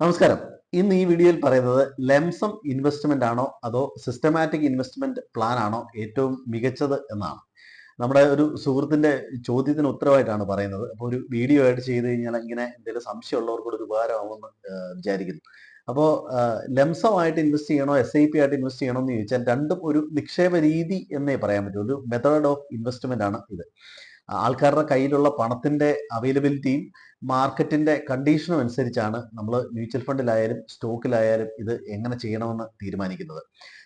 നമസ്കാരം. ഇന്ന് ഈ വീഡിയോയിൽ പറയുന്നത് ലെംസം ഇൻവെസ്റ്റ്മെന്റ് ആണോ അതോ സിസ്റ്റമാറ്റിക് ഇൻവെസ്റ്റ്മെന്റ് പ്ലാൻ ആണോ ഏറ്റവും മികച്ചത് എന്നാണ്. നമ്മുടെ ഒരു സുഹൃത്തിന്റെ ചോദ്യത്തിന് ഉത്തരവായിട്ടാണ് പറയുന്നത്. അപ്പോൾ ഒരു വീഡിയോ ആയിട്ട് ചെയ്ത് കഴിഞ്ഞാൽ ഇങ്ങനെ എന്തെങ്കിലും സംശയമുള്ളവർക്ക് കൂടെ ഒരു ഉപകാരമാകുമെന്ന് വിചാരിക്കുന്നു. അപ്പോൾ ലംസമായിട്ട് ഇൻവെസ്റ്റ് ചെയ്യണോ എസ് ഐ പി ആയിട്ട് ഇൻവെസ്റ്റ് ചെയ്യണോ എന്ന് ചോദിച്ചാൽ രണ്ടും ഒരു നിക്ഷേപ രീതി എന്നേ പറയാൻ പറ്റൂ. ഒരു മെത്തേഡ് ഓഫ് ഇൻവെസ്റ്റ്മെന്റ് ആണ് ഇത്. ആൾക്കാരുടെ കയ്യിലുള്ള പണത്തിന്റെ അവൈലബിലിറ്റിയും മാർക്കറ്റിന്റെ കണ്ടീഷനും അനുസരിച്ചാണ് നമ്മൾ മ്യൂച്വൽ ഫണ്ടിലായാലും സ്റ്റോക്കിലായാലും ഇത് എങ്ങനെ ചെയ്യണമെന്ന് തീരുമാനിക്കുന്നത്.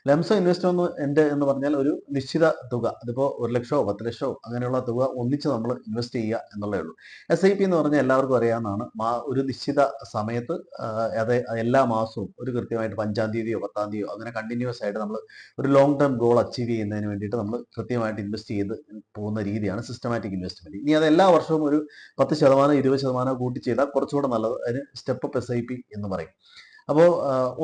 ലംസം ഇൻവെസ്റ്റ്മെന്റ് എന്ന് പറഞ്ഞാൽ ഒരു നിശ്ചിത തുക അതിപ്പോ ഒരു ലക്ഷമോ പത്ത് ലക്ഷമോ അങ്ങനെയുള്ള തുക ഒന്നിച്ച് നമ്മൾ ഇൻവെസ്റ്റ് ചെയ്യുക എന്നുള്ളേ ഉള്ളൂ. എസ് ഐ പി എന്ന് പറഞ്ഞാൽ എല്ലാവർക്കും അറിയാവുന്നതാണ്. ഒരു നിശ്ചിത സമയത്ത് അത് എല്ലാ മാസവും ഒരു കൃത്യമായിട്ട് അഞ്ചാം തീയതിയോ പത്താം തീയതിയോ അങ്ങനെ കണ്ടിന്യൂസ് ആയിട്ട് നമ്മൾ ഒരു ലോങ് ടേം ഗോൾ അച്ചീവ് ചെയ്യുന്നതിന് വേണ്ടിയിട്ട് നമ്മൾ കൃത്യമായിട്ട് ഇൻവെസ്റ്റ് ചെയ്ത് പോകുന്ന രീതിയാണ് സിസ്റ്റമാറ്റിക് ഇൻവെസ്റ്റ്മെന്റ് ഇനി അത് എല്ലാ വർഷവും ഒരു പത്ത് ശതമാനം ഇരുപത് ശതമാനം കൂട്ടി ചെയ്താൽ കുറച്ചുകൂടെ നല്ലത്. അതിന് step up S I P എന്ന് പറയും. അപ്പോൾ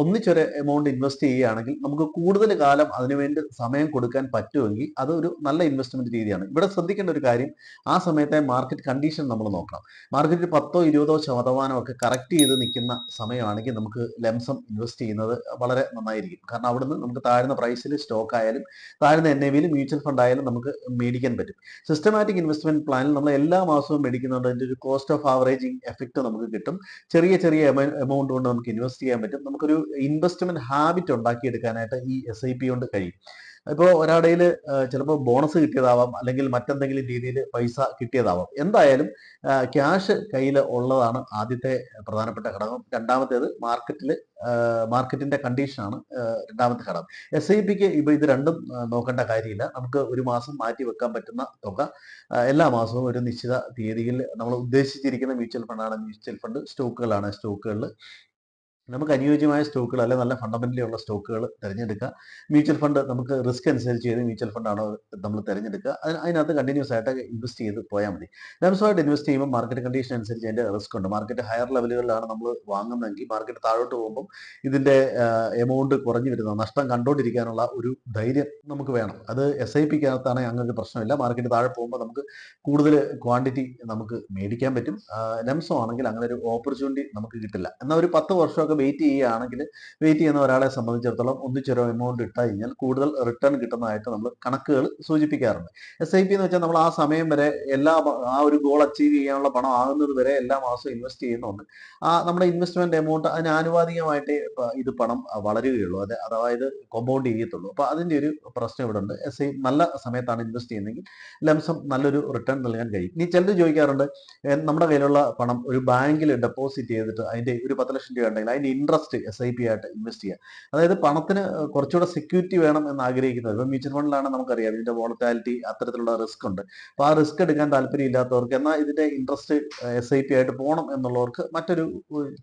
ഒന്നിച്ചൊരു എമൗണ്ട് ഇൻവെസ്റ്റ് ചെയ്യുകയാണെങ്കിൽ നമുക്ക് കൂടുതൽ കാലം അതിനുവേണ്ടി സമയം കൊടുക്കാൻ പറ്റുമെങ്കിൽ അത് ഒരു നല്ല ഇൻവെസ്റ്റ്മെന്റ് രീതിയാണ്. ഇവിടെ ശ്രദ്ധിക്കേണ്ട ഒരു കാര്യം ആ സമയത്തെ മാർക്കറ്റ് കണ്ടീഷൻ നമ്മൾ നോക്കണം. മാർക്കറ്റിൽ പത്തോ ഇരുപതോ ശതമാനം ഒക്കെ കറക്റ്റ് ചെയ്ത് നിൽക്കുന്ന സമയമാണെങ്കിൽ നമുക്ക് ലംസം ഇൻവെസ്റ്റ് ചെയ്യുന്നത് വളരെ നന്നായിരിക്കും. കാരണം അവിടുന്ന് നമുക്ക് താഴ്ന്ന പ്രൈസിൽ സ്റ്റോക്ക് ആയാലും താഴ്ന്ന എൻ ഐ വിയിൽ മ്യൂച്വൽ ഫണ്ട് ആയാലും നമുക്ക് മേടിക്കാൻ പറ്റും. സിസ്റ്റമാറ്റിക് ഇൻവെസ്റ്റ്മെന്റ് പ്ലാനിൽ നമ്മൾ എല്ലാ മാസവും മേടിക്കുന്നുണ്ട് അതിന്റെ ഒരു കോസ്റ്റ് ഓഫ് ആവറേജിങ് എഫക്റ്റ് നമുക്ക് കിട്ടും. ചെറിയ ചെറിയ എമൗണ്ട് കൊണ്ട് നമുക്ക് ഇൻവെസ്റ്റ് ചെയ്യാൻ പറ്റും. നമുക്കൊരു ഇൻവെസ്റ്റ്മെന്റ് ഹാബിറ്റ് ഉണ്ടാക്കിയെടുക്കാനായിട്ട് ഈ എസ് ഐ പി കൊണ്ട് കഴിയും. ഇപ്പോൾ ഒരാടയിൽ ചിലപ്പോൾ ബോണസ് കിട്ടിയതാവാം അല്ലെങ്കിൽ മറ്റെന്തെങ്കിലും രീതിയിൽ പൈസ കിട്ടിയതാവാം. എന്തായാലും ക്യാഷ് കയ്യിൽ ഉള്ളതാണ് ആദ്യത്തെ പ്രധാനപ്പെട്ട ഘടകം. രണ്ടാമത്തേത് മാർക്കറ്റിൽ മാർക്കറ്റിന്റെ കണ്ടീഷനാണ് രണ്ടാമത്തെ ഘടകം. എസ് ഐ പിക്ക് ഇപ്പോൾ ഇത് രണ്ടും നോക്കേണ്ട കാര്യമില്ല. നമുക്ക് ഒരു മാസം മാറ്റി വെക്കാൻ പറ്റുന്ന തുക എല്ലാ മാസവും ഒരു നിശ്ചിത തീയതിയിൽ നമ്മൾ ഉദ്ദേശിച്ചിരിക്കുന്ന മ്യൂച്വൽ ഫണ്ടാണ് മ്യൂച്വൽ ഫണ്ട് സ്റ്റോക്കുകളാണ് സ്റ്റോക്കുകളിൽ നമുക്ക് അനുയോജ്യമായ സ്റ്റോക്കുകൾ അല്ലെങ്കിൽ നല്ല ഫണ്ടമെന്റലി ഉള്ള സ്റ്റോക്കുകൾ തിരഞ്ഞെടുക്കുക. മ്യൂച്വൽ ഫണ്ട് നമുക്ക് റിസ്ക് അനുസരിച്ച് ചെയ്ത് മ്യൂച്വൽ ഫണ്ടാണോ നമ്മൾ തിരഞ്ഞെടുക്കുക. അതിന് അതിനകത്ത് കണ്ടിന്യൂസ് ആയിട്ട് ഇൻവെസ്റ്റ് ചെയ്ത് പോയാൽ മതി. ലംസമായിട്ട് ഇൻവെസ്റ്റ് ചെയ്യുമ്പോൾ മാർക്കറ്റ് കണ്ടീഷൻ അനുസരിച്ച് അതിന്റെ റിസ്ക് ഉണ്ട്. മാർക്കറ്റ് ഹയർ ലെവലുകളിലാണ് നമ്മൾ വാങ്ങുന്നതെങ്കിൽ മാർക്കറ്റ് താഴോട്ട് പോകുമ്പോൾ ഇതിന്റെ എമൗണ്ട് കുറഞ്ഞു വരുന്ന നഷ്ടം കണ്ടുകൊണ്ടിരിക്കാനുള്ള ഒരു ധൈര്യം നമുക്ക് വേണം. അത് എസ് ഐ പിക്കകത്താണെങ്കിൽ അങ്ങനെ ഒരു പ്രശ്നമില്ല. മാർക്കറ്റ് താഴെ പോകുമ്പോൾ നമുക്ക് കൂടുതൽ ക്വാണ്ടിറ്റി നമുക്ക് മേടിക്കാൻ പറ്റും. ലംസം ആണെങ്കിൽ അങ്ങനെ ഒരു ഓപ്പർച്യൂണിറ്റി നമുക്ക് കിട്ടില്ല. എന്നാൽ ഒരു പത്ത് വർഷമൊക്കെ വെയിറ്റ് ചെയ്യുകയാണെങ്കിൽ വെയിറ്റ് ചെയ്യുന്ന ഒരാളെ സംബന്ധിച്ചിടത്തോളം ഒന്നിച്ചൊരു എമൗണ്ട് ഇട്ട് കഴിഞ്ഞാൽ കൂടുതൽ റിട്ടേൺ കിട്ടുന്നതായിട്ട് നമ്മൾ കണക്കുകൾ സൂചിപ്പിക്കാറുണ്ട്. എസ് ഐ പി എന്ന് വെച്ചാൽ നമ്മൾ ആ സമയം വരെ എല്ലാ ആ ഒരു ഗോൾ അച്ചീവ് ചെയ്യാനുള്ള പണം ആകുന്നത് വരെ എല്ലാ മാസവും ഇൻവെസ്റ്റ് ചെയ്യുന്നുണ്ട്. ആ നമ്മുടെ ഇൻവെസ്റ്റ്മെന്റ് എമൗണ്ട് അതിന് ആനുപാതികമായിട്ട് ഇത് പണം വളരുകയുള്ളൂ. അത് അതായത് കോമ്പൗണ്ട് ചെയ്യത്തുള്ളൂ. അപ്പൊ അതിന്റെ ഒരു പ്രശ്നം ഇവിടെ ഉണ്ട്. എസ് ഐ നല്ല സമയത്താണ് ഇൻവെസ്റ്റ് ചെയ്യുന്നതെങ്കിൽ ലംസം നല്ലൊരു റിട്ടേൺ നൽകാൻ കഴിയും. ഇനി ചിലർ ചോദിക്കാറുണ്ട് നമ്മുടെ കയ്യിലുള്ള പണം ഒരു ബാങ്കിൽ ഡെപ്പോസിറ്റ് ചെയ്തിട്ട് അതിന്റെ ഒരു പത്ത് ലക്ഷം രൂപ ഉണ്ടെങ്കിൽ അതിന്റെ ഇൻട്രസ്റ്റ് എസ് ഐ പി ആയിട്ട് ഇൻവെസ്റ്റ് ചെയ്യുക അതായത് പണത്തിന് കുറച്ചുകൂടെ സെക്യൂരിറ്റി വേണം എന്ന് ആഗ്രഹിക്കുന്നത്. ഇപ്പം മ്യൂച്വൽ ഫണ്ടിലാണ് നമുക്കറിയാം ഇതിന്റെ വോളറ്റാലിറ്റി അത്തരത്തിലുള്ള റിസ്ക് ഉണ്ട്. അപ്പൊ ആ റിസ്ക് എടുക്കാൻ താല്പര്യം ഇല്ലാത്തവർക്ക് എന്നാൽ ഇതിന്റെ ഇൻട്രസ്റ്റ് എസ് ഐ പി ആയിട്ട് പോകണം എന്നുള്ളവർക്ക് മറ്റൊരു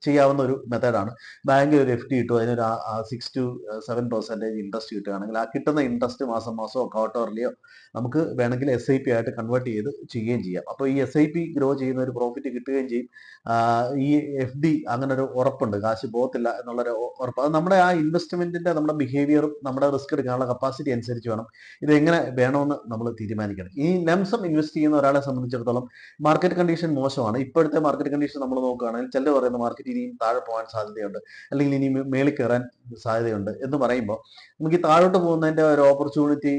ചെയ്യാവുന്ന ഒരു മെത്തേഡാണ് ബാങ്കിൽ ഒരു എഫ് ഡി കിട്ടും അതിനൊരു six to seven percentage interest കിട്ടുകയാണെങ്കിൽ ആ കിട്ടുന്ന ഇൻട്രസ്റ്റ് മാസം മാസമോ ക്വാർട്ടർലിയോ നമുക്ക് വേണമെങ്കിൽ എസ് ഐ പി ആയിട്ട് കൺവേർട്ട് ചെയ്ത് ചെയ്യുകയും ചെയ്യാം. അപ്പോൾ ഈ എസ് ഐ പി ഗ്രോ ചെയ്യുന്ന ഒരു പ്രോഫിറ്റ് കിട്ടുകയും ചെയ്യും. ഈ എഫ് ഡി അങ്ങനെ ഒരു ഉറപ്പുണ്ട്. കാശ് പോകത്തില്ല എന്നുള്ളൊരു ഉറപ്പ്. അത് നമ്മുടെ ആ ഇൻവെസ്റ്റ്മെന്റിന്റെ നമ്മുടെ ബിഹേവിയറും നമ്മുടെ റിസ്ക് എടുക്കാനുള്ള കപ്പാസിറ്റി അനുസരിച്ച് വേണം. ഇത് എങ്ങനെ വേണമെന്ന് നമ്മൾ തീരുമാനിക്കണം. ഈ നംസം ഇൻവെസ്റ്റ് ചെയ്യുന്ന ഒരാളെ സംബന്ധിച്ചിടത്തോളം മാർക്കറ്റ് കണ്ടീഷൻ മോശമാണ്. ഇപ്പോഴത്തെ മാർക്കറ്റ് കണ്ടീഷൻ നമ്മൾ നോക്കുകയാണെങ്കിൽ ചിലർ പറയുന്ന മാർക്കറ്റ് ഇനിയും താഴെ പോകാൻ സാധ്യതയുണ്ട്. അല്ലെങ്കിൽ ഇനി മേളിൽ കയറാൻ സാധ്യതയുണ്ട് എന്ന് പറയുമ്പോൾ നമുക്ക് ഈ താഴോട്ട് പോകുന്നതിന്റെ ഒരു ഓപ്പർച്യൂണിറ്റി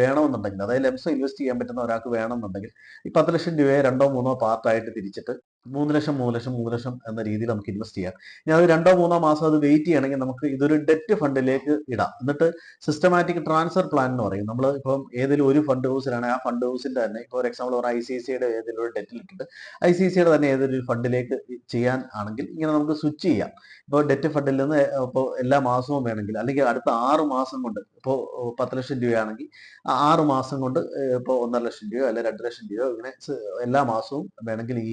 വേണമെന്നുണ്ടെങ്കിൽ അതായത് ലംസം ഇൻവെസ്റ്റ് ചെയ്യാൻ പറ്റുന്ന ഒരാൾക്ക് വേണമെന്നുണ്ടെങ്കിൽ ഈ പത്ത് ലക്ഷം രൂപയെ രണ്ടോ മൂന്നോ പാർട്ടായിട്ട് തിരിച്ചിട്ട് മൂന്ന് ലക്ഷം മൂന്ന് ലക്ഷം മൂന്ന് ലക്ഷം എന്ന രീതിയിൽ നമുക്ക് ഇൻവെസ്റ്റ് ചെയ്യാം. ഞാൻ അത് രണ്ടോ മൂന്നോ മാസം അത് വെയിറ്റ് ചെയ്യണമെങ്കിൽ നമുക്ക് ഇതൊരു ഡെറ്റ് ഫണ്ടിലേക്ക് ഇടാം. എന്നിട്ട് സിസ്റ്റമാറ്റിക് ട്രാൻസ്ഫർ പ്ലാൻ എന്ന് പറയും. നമ്മൾ ഇപ്പം ഏതെങ്കിലും ഒരു ഫണ്ട് ഹൗസിലാണ് ആ ഫണ്ട് ഹൗസിന്റെ തന്നെ ഇപ്പോൾ ഒരു എക്സാമ്പിൾ പറഞ്ഞാൽ ഐ സി സിയുടെ ഏതെങ്കിലും ഒരു ഡെറ്റിൽ ഇട്ടിട്ട് ഐ സി സിയുടെ തന്നെ ഏതൊരു ഫണ്ടിലേക്ക് ചെയ്യാൻ ആണെങ്കിൽ ഇങ്ങനെ നമുക്ക് സ്വിച്ച് ചെയ്യാം. ഇപ്പോൾ ഡെറ്റ് ഫണ്ടിൽ നിന്ന് ഇപ്പോൾ എല്ലാ മാസവും വേണമെങ്കിൽ അല്ലെങ്കിൽ അടുത്ത ആറ് മാസം കൊണ്ട് ഇപ്പോൾ പത്ത് ലക്ഷം രൂപയാണെങ്കിൽ ആറ് മാസം കൊണ്ട് ഇപ്പോൾ ഒന്നര ലക്ഷം രൂപയോ അല്ലെങ്കിൽ രണ്ട് ലക്ഷം രൂപയോ ഇങ്ങനെ എല്ലാ മാസവും വേണമെങ്കിൽ ഈ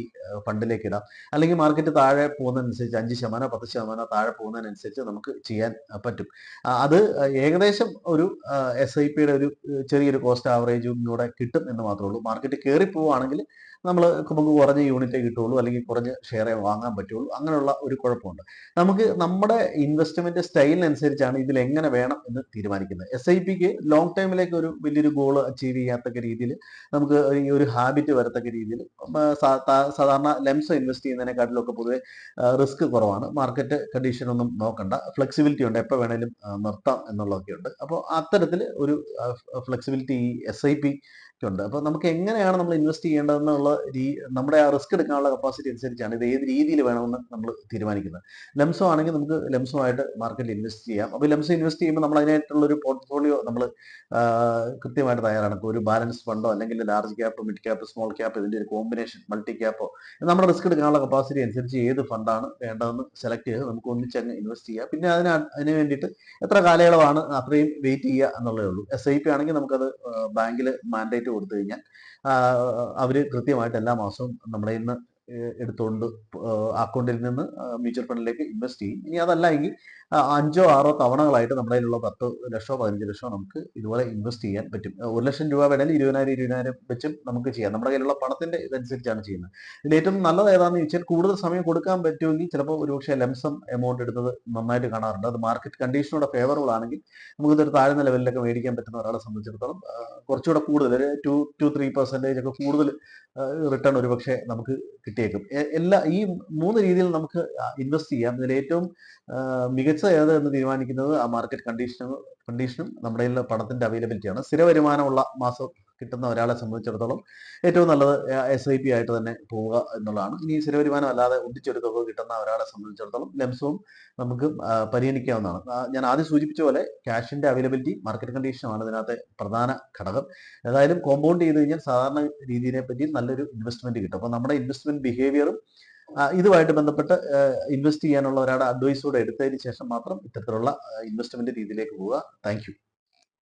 ഫണ്ടിലേക്ക് ഇടാം. അല്ലെങ്കിൽ മാർക്കറ്റ് താഴെ പോകുന്നതനുസരിച്ച് അഞ്ച് ശതമാനോ പത്ത് ശതമാനോ താഴെ പോകുന്നതിനനുസരിച്ച് നമുക്ക് ചെയ്യാൻ പറ്റും. അത് ഏകദേശം ഒരു എസ് ഐ പിയുടെ ഒരു ചെറിയൊരു കോസ്റ്റ് ആവറേജും കൂടെ കിട്ടും എന്ന് മാത്രമേ ഉള്ളൂ. മാർക്കറ്റ് കയറി പോവുകയാണെങ്കിൽ നമ്മൾ നമുക്ക് കുറഞ്ഞ യൂണിറ്റേ കിട്ടുള്ളൂ അല്ലെങ്കിൽ കുറഞ്ഞ ഷെയറേ വാങ്ങാൻ പറ്റുള്ളൂ അങ്ങനെയുള്ള ഒരു കുഴപ്പമുണ്ട്. നമുക്ക് നമ്മുടെ ഇൻവെസ്റ്റ്മെന്റ് സ്റ്റൈലിനനുസരിച്ചാണ് ഇതിൽ എങ്ങനെ വേണം എന്ന് തീരുമാനിക്കുന്നത്. എസ് ഐ പിക്ക് ലോങ് ടൈമിലേക്ക് ഒരു വലിയൊരു ഗോൾ അച്ചീവ് ചെയ്യാത്തക്ക രീതിയിൽ നമുക്ക് ഈ ഒരു ഹാബിറ്റ് വരത്തക്ക രീതിയിൽ സാധാരണ ലെംസ് ഇൻവെസ്റ്റ് ചെയ്യുന്നതിനെക്കാട്ടിലും ഒക്കെ പൊതുവെ റിസ്ക് കുറവാണ്. മാർക്കറ്റ് കണ്ടീഷൻ ഒന്നും നോക്കണ്ട. ഫ്ലെക്സിബിലിറ്റി ഉണ്ട്. എപ്പോൾ വേണേലും നിർത്താം എന്നുള്ളതൊക്കെ ഉണ്ട് അപ്പോൾ അത്തരത്തിൽ ഒരു ഫ്ലെക്സിബിലിറ്റി ഈ എസ് ഐ പി ഉണ്ട്. അപ്പോൾ നമുക്ക് എങ്ങനെയാണ് നമ്മൾ ഇൻവെസ്റ്റ് ചെയ്യേണ്ടതെന്നുള്ള രീ നമ്മുടെ ആ റിസ്ക് എടുക്കാനുള്ള കപ്പാസിറ്റി അനുസരിച്ചാണ് ഇത് ഏത് രീതിയിൽ വേണമെന്ന് നമ്മൾ തീരുമാനിക്കുന്നത്. ലംസോ ആണെങ്കിൽ നമുക്ക് ലംസോ ആയിട്ട് മാർക്കറ്റിൽ ഇൻവെസ്റ്റ് ചെയ്യാം. അപ്പോൾ ലംസോ ഇൻവെസ്റ്റ് ചെയ്യുമ്പോൾ നമ്മൾ അതിനായിട്ടുള്ള ഒരു പോർട്ട്ഫോളിയോ നമ്മൾ കൃത്യമായിട്ട് തയ്യാറാണ്. ഒരു ബാലൻസ് ഫണ്ടോ അല്ലെങ്കിൽ large cap mid cap small cap ഇതിന്റെ ഒരു കോമ്പിനേഷൻ മൾട്ടി ക്യാപ്പോ നമ്മുടെ റിസ്ക് എടുക്കാനുള്ള കപ്പാസിറ്റി അനുസരിച്ച് ഏത് ഫണ്ടാണ് വേണ്ടതെന്ന് സെലക്ട് ചെയ്ത് നമുക്ക് ഒന്നിച്ച് അങ്ങ് ഇൻവെസ്റ്റ് ചെയ്യാം. പിന്നെ അതിന് അതിന് വേണ്ടിയിട്ട് എത്ര കാലയളവാണ് അത്രയും വെയിറ്റ് ചെയ്യുക എന്നുള്ളതേ ഉള്ളൂ. എസ് ഐ പി ആണെങ്കിൽ നമുക്കത് ബാങ്കിൽ മാൻഡേറ്റ് കൊടുത്തു കഴിഞ്ഞാൽ അവർ കൃത്യമായിട്ട് എല്ലാ മാസവും നമ്മുടെ ഇന്ന് എടുത്തുകൊണ്ട് അക്കൗണ്ടിൽ നിന്ന് മ്യൂച്വൽ ഫണ്ടിലേക്ക് ഇൻവെസ്റ്റ് ചെയ്യും. ഇനി അതല്ല എങ്കിൽ അഞ്ചോ ആറോ തവണകളായിട്ട് നമ്മുടെ കയ്യിലുള്ള പത്ത് ലക്ഷമോ പതിനഞ്ച് ലക്ഷമോ നമുക്ക് ഇതുപോലെ ഇൻവെസ്റ്റ് ചെയ്യാൻ പറ്റും. ഒരു ലക്ഷം രൂപ വേണമെങ്കിൽ ഇരുപതിനായിരം ഇരുപതിനായിരം വെച്ചും നമുക്ക് ചെയ്യാം. നമ്മുടെ കയ്യിലുള്ള പണത്തിന്റെ ഇതനുസരിച്ചാണ് ചെയ്യുന്നത്. ഇതിൽ ഏറ്റവും നല്ലത് ഏതാണെന്ന് ചോദിച്ചാൽ കൂടുതൽ സമയം കൊടുക്കാൻ പറ്റുമെങ്കിൽ ചിലപ്പോൾ ഒരുപക്ഷെ ലംസം എമൗണ്ട് എടുത്തത് നന്നായിട്ട് കാണാറുണ്ട്. അത് മാർക്കറ്റ് കണ്ടീഷനോടെ ഫേവറബിൾ ആണെങ്കിൽ നമുക്കിതൊരു താഴ്ന്ന ലെവലിലൊക്കെ മേടിക്കാൻ പറ്റുന്ന ഒരാളെ സംബന്ധിച്ചിടത്തോളം കുറച്ചുകൂടെ കൂടുതൽ ഒരു ടു ടു ത്രീ പെർസെന്റേജ് ഒക്കെ കൂടുതൽ റിട്ടേൺ ഒരുപക്ഷെ നമുക്ക് കിട്ടിയേക്കും. എല്ലാ ഈ മൂന്ന് രീതിയിൽ നമുക്ക് ഇൻവെസ്റ്റ് ചെയ്യാം. ഇതിൽ ഏറ്റവും ആ, മികച്ച ഏത് എന്ന് തീരുമാനിക്കുന്നത് ആ മാർക്കറ്റ് കണ്ടീഷനും കണ്ടീഷനും നമ്മുടെ കയ്യിലുള്ള പണത്തിന്റെ അവൈലബിലിറ്റിയാണ് സ്ഥിര വരുമാനമുള്ള മാസം കിട്ടുന്ന ഒരാളെ സംബന്ധിച്ചിടത്തോളം ഏറ്റവും നല്ലത് എസ് ഐ പി ആയിട്ട് തന്നെ പോവുക എന്നുള്ളതാണ്. ഇനി സ്ഥിര വരുമാനം അല്ലാതെ ഒന്നിച്ചൊരു കിട്ടുന്ന ഒരാളെ സംബന്ധിച്ചിടത്തോളം ലംസവും നമുക്ക് പരിഗണിക്കാവുന്നതാണ്. ഞാൻ ആദ്യം സൂചിപ്പിച്ച പോലെ ക്യാഷിന്റെ അവൈലബിലിറ്റി മാർക്കറ്റ് കണ്ടീഷനുമാണ് ഇതിനകത്തെ പ്രധാന ഘടകം. ഏതായാലും കോമ്പൗണ്ട് ചെയ്ത് കഴിഞ്ഞാൽ സാധാരണ രീതിയെ പറ്റി നല്ലൊരു ഇൻവെസ്റ്റ്മെന്റ് കിട്ടും. അപ്പോൾ നമ്മുടെ ഇൻവെസ്റ്റ്മെന്റ് ബിഹേവിയറും ഇതുമായിട്ട് ബന്ധപ്പെട്ട് ഇൻവെസ്റ്റ് ചെയ്യാനുള്ള ഒരാളുടെ അഡ്വൈസോടെ എടുത്തതിന് ശേഷം മാത്രം ഇത്തരത്തിലുള്ള ഇൻവെസ്റ്റ്മെന്റ് രീതിയിലേക്ക് പോവുക. താങ്ക്